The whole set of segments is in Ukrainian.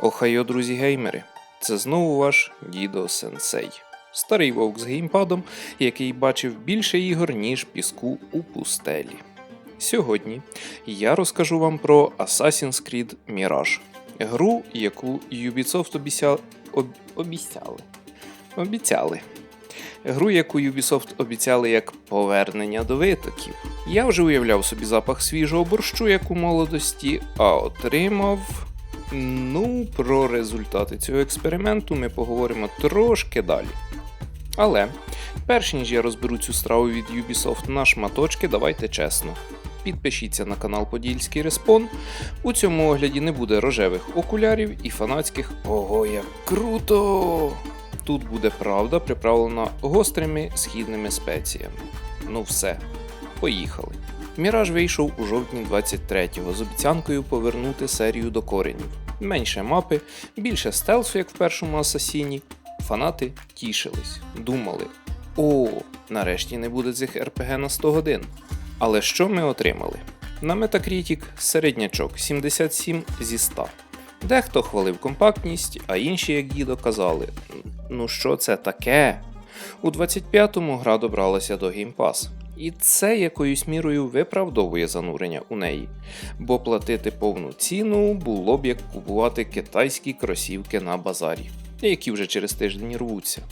Охайо, друзі геймери! Це знову ваш Дідо Сенсей. Старий вовк з геймпадом, який бачив більше ігор, ніж піску у пустелі. Сьогодні я розкажу вам про Assassin's Creed Mirage, гру, яку Ubisoft обіця... об... обіцяли. Обіцяли. Гру, яку Ubisoft обіцяли як повернення до витоків. Я вже уявляв собі запах свіжого борщу, як у молодості, а отримав. Ну, про результати цього експерименту ми поговоримо трошки далі. Але, перш ніж я розберу цю страву від Ubisoft на шматочки, давайте чесно. Підпишіться на канал Подільський Респон. У цьому огляді не буде рожевих окулярів і фанатських Ого, як круто! Тут буде правда приправлена гострими східними спеціями. Ну все, поїхали. Міраж вийшов у жовтні 23-го з обіцянкою повернути серію до коренів. Менше мапи, більше стелсу, як в першому асасіні. Фанати тішились, думали: о, нарешті не буде цих РПГ на 100 годин. Але що ми отримали? На Metacritic середнячок 77 зі 100. Дехто хвалив компактність, а інші, як дідо, казали: ну що це таке? У 25-му гра добралася до Game Pass. І це якоюсь мірою виправдовує занурення у неї, бо платити повну ціну було б як купувати китайські кросівки на базарі, які вже через тиждень рвуться.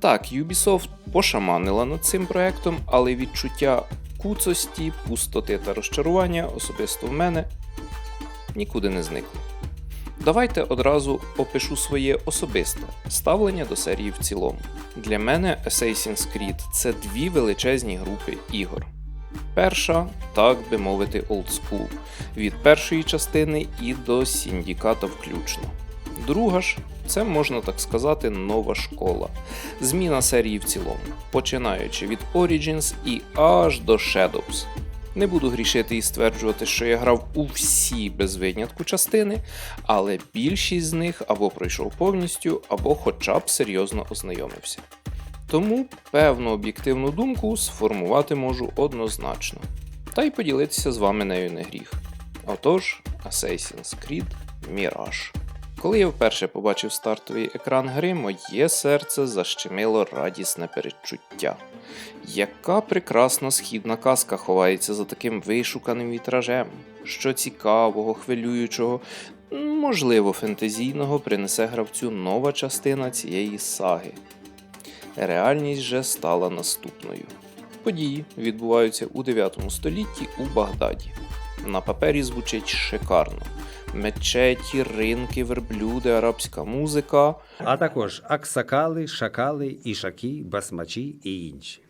Так, Ubisoft пошаманила над цим проектом, але відчуття куцості, пустоти та розчарування особисто в мене нікуди не зникло. Давайте одразу опишу своє особисте ставлення до серії в цілому. Для мене Assassin's Creed це дві величезні групи ігор. Перша, так би мовити, олдскул, від першої частини і до Сіндіката включно. Друга ж, це можна так сказати, нова школа, зміна серії в цілому, починаючи від Origins і аж до Shadows. Не буду грішити і стверджувати, що я грав у всі без винятку частини, але більшість з них або пройшов повністю, або хоча б серйозно ознайомився. Тому певну об'єктивну думку сформувати можу однозначно, та й поділитися з вами нею не гріх. Отож, Assassin's Creed Mirage. Коли я вперше побачив стартовий екран гри, моє серце защемило радісне передчуття. Яка прекрасна східна казка ховається за таким вишуканим вітражем, що цікавого, хвилюючого, можливо, фентезійного принесе гравцю нова частина цієї саги. Реальність же стала наступною. Події відбуваються у 9 столітті у Багдаді. На папері звучить шикарно. Мечеті, ринки, верблюди, арабська музика. а також аксакали, шакали, ішаки, басмачі і інші.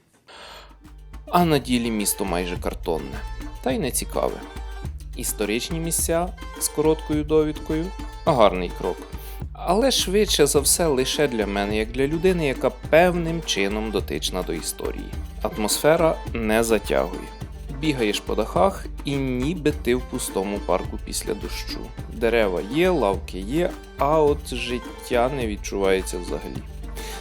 а на ділі місто майже картонне, та й не цікаве. Історичні місця з короткою довідкою гарний крок. Але швидше за все лише для мене, як для людини, яка певним чином дотична до історії. Атмосфера не затягує. Бігаєш по дахах і ніби ти в пустому парку після дощу. Дерева є, лавки є, а от життя не відчувається взагалі.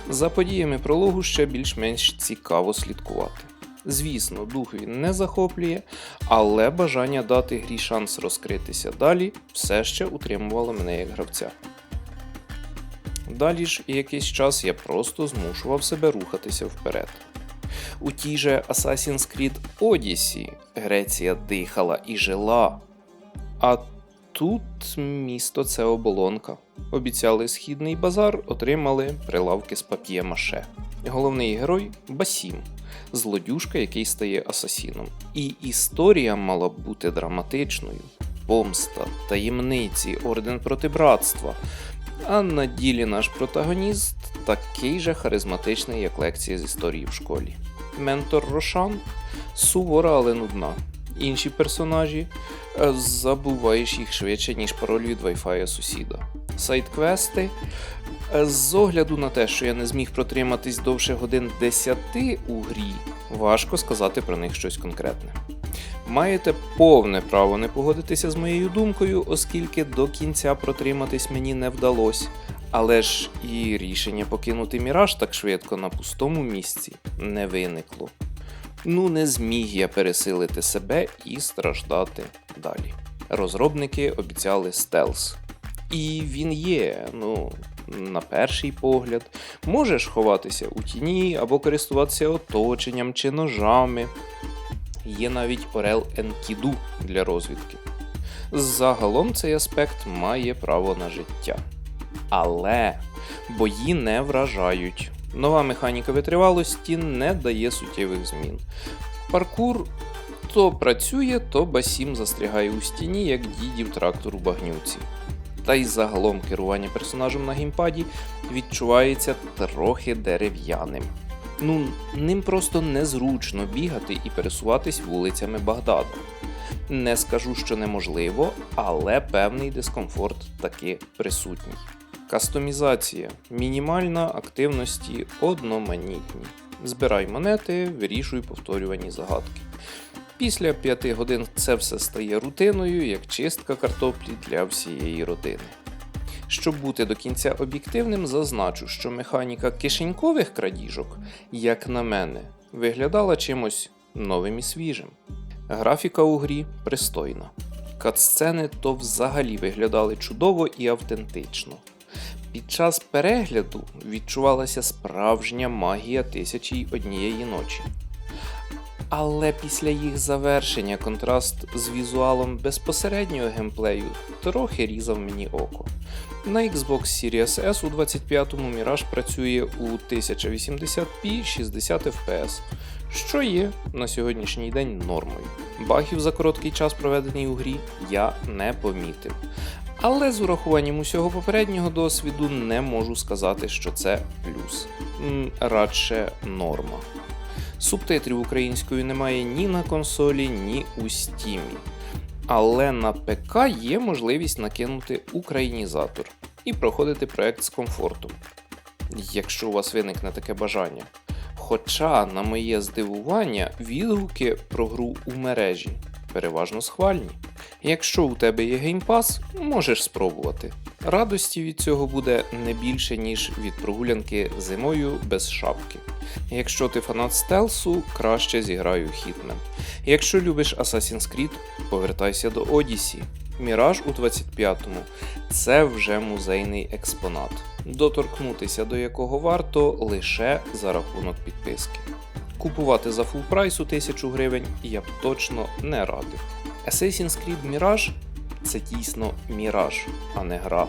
За подіями прологу ще більш-менш цікаво слідкувати. Звісно, дух він не захоплює, але бажання дати грі шанс розкритися далі все ще утримувало мене як гравця. Далі ж якийсь час я просто змушував себе рухатися вперед. У тій же Assassin's Creed Odyssey Греція дихала і жила. А тут місто це оболонка. Обіцяли східний базар, отримали прилавки з пап'є-маше. Головний герой Басім, злодюжка, який стає асасіном. І історія мала б бути драматичною. Помста, таємниці, орден проти братства. А на ділі наш протагоніст такий же харизматичний, як лекція з історії в школі. Ментор Рошан сувора, але нудна. Інші персонажі е, забуваєш їх швидше, ніж пароль від Wi-Fi сусіда. Сайт-квести. е, З огляду на те, що я не зміг протриматись довше годин 10 у грі, важко сказати про них щось конкретне. Маєте повне право не погодитися з моєю думкою, оскільки до кінця протриматись мені не вдалося. Але ж і рішення покинути міраж так швидко на пустому місці не виникло. Ну, не зміг я пересилити себе і страждати далі. Розробники обіцяли стелс. І він є, ну, на перший погляд. Можеш ховатися у тіні або користуватися оточенням чи ножами. Є навіть Орел Енкіду для розвідки. Загалом цей аспект має право на життя. Але бої не вражають. Нова механіка витривалості не дає суттєвих змін. Паркур то працює, то басім застрягає у стіні, як дідів трактор у багнюці. Та й загалом керування персонажем на геймпаді відчувається трохи дерев'яним. Ну, ним просто незручно бігати і пересуватись вулицями Багдада. Не скажу, що неможливо, але певний дискомфорт таки присутній. Кастомізація, мінімальна активності одноманітні. Збирай монети, вирішуй повторювані загадки. Після 5 годин це все стає рутиною, як чистка картоплі для всієї родини. Щоб бути до кінця об'єктивним, зазначу, що механіка кишенькових крадіжок, як на мене, виглядала чимось новим і свіжим. Графіка у грі пристойна. Катсцени то взагалі виглядали чудово і автентично. Під час перегляду відчувалася справжня магія тисячі й однієї ночі. Але після їх завершення контраст з візуалом безпосереднього геймплею трохи різав мені око. На Xbox Series S у 25-му Mirage працює у 1080p 60 FPS, що є на сьогоднішній день нормою. Багів за короткий час, проведений у грі, я не помітив. Але з урахуванням усього попереднього досвіду не можу сказати, що це плюс. Радше норма. Субтитрів українською немає ні на консолі, ні у стімі. Але на ПК є можливість накинути українізатор і проходити проект з комфортом, якщо у вас виникне таке бажання. Хоча, на моє здивування, відгуки про гру у мережі переважно схвальні. Якщо у тебе є геймпас, можеш спробувати. Радості від цього буде не більше, ніж від прогулянки зимою без шапки. Якщо ти фанат стелсу, краще зіграю Hitman. Якщо любиш Assassin's Creed, повертайся до Odyssey. Міраж у 25-му це вже музейний експонат, доторкнутися до якого варто лише за рахунок підписки. Купувати за фул прайс у 1000 гривень я б точно не радив. Assassin's Creed Mirage це дійсно міраж, а не гра.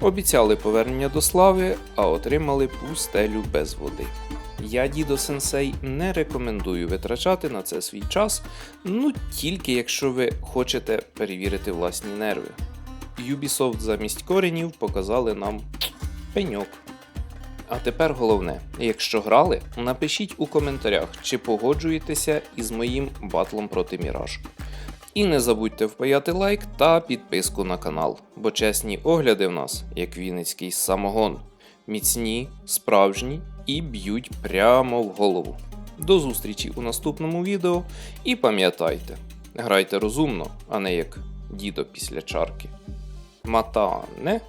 Обіцяли повернення до слави, а отримали пустелю без води. Я, дідо Сенсей, не рекомендую витрачати на це свій час, ну тільки якщо ви хочете перевірити власні нерви. Ubisoft замість коренів показали нам пеньок. А тепер головне, якщо грали, напишіть у коментарях, чи погоджуєтеся із моїм батлом проти Міраж. І не забудьте впаяти лайк та підписку на канал, бо чесні огляди в нас, як вінницький самогон, міцні, справжні і б'ють прямо в голову. До зустрічі у наступному відео і пам'ятайте, грайте розумно, а не як дідо після чарки. Матане.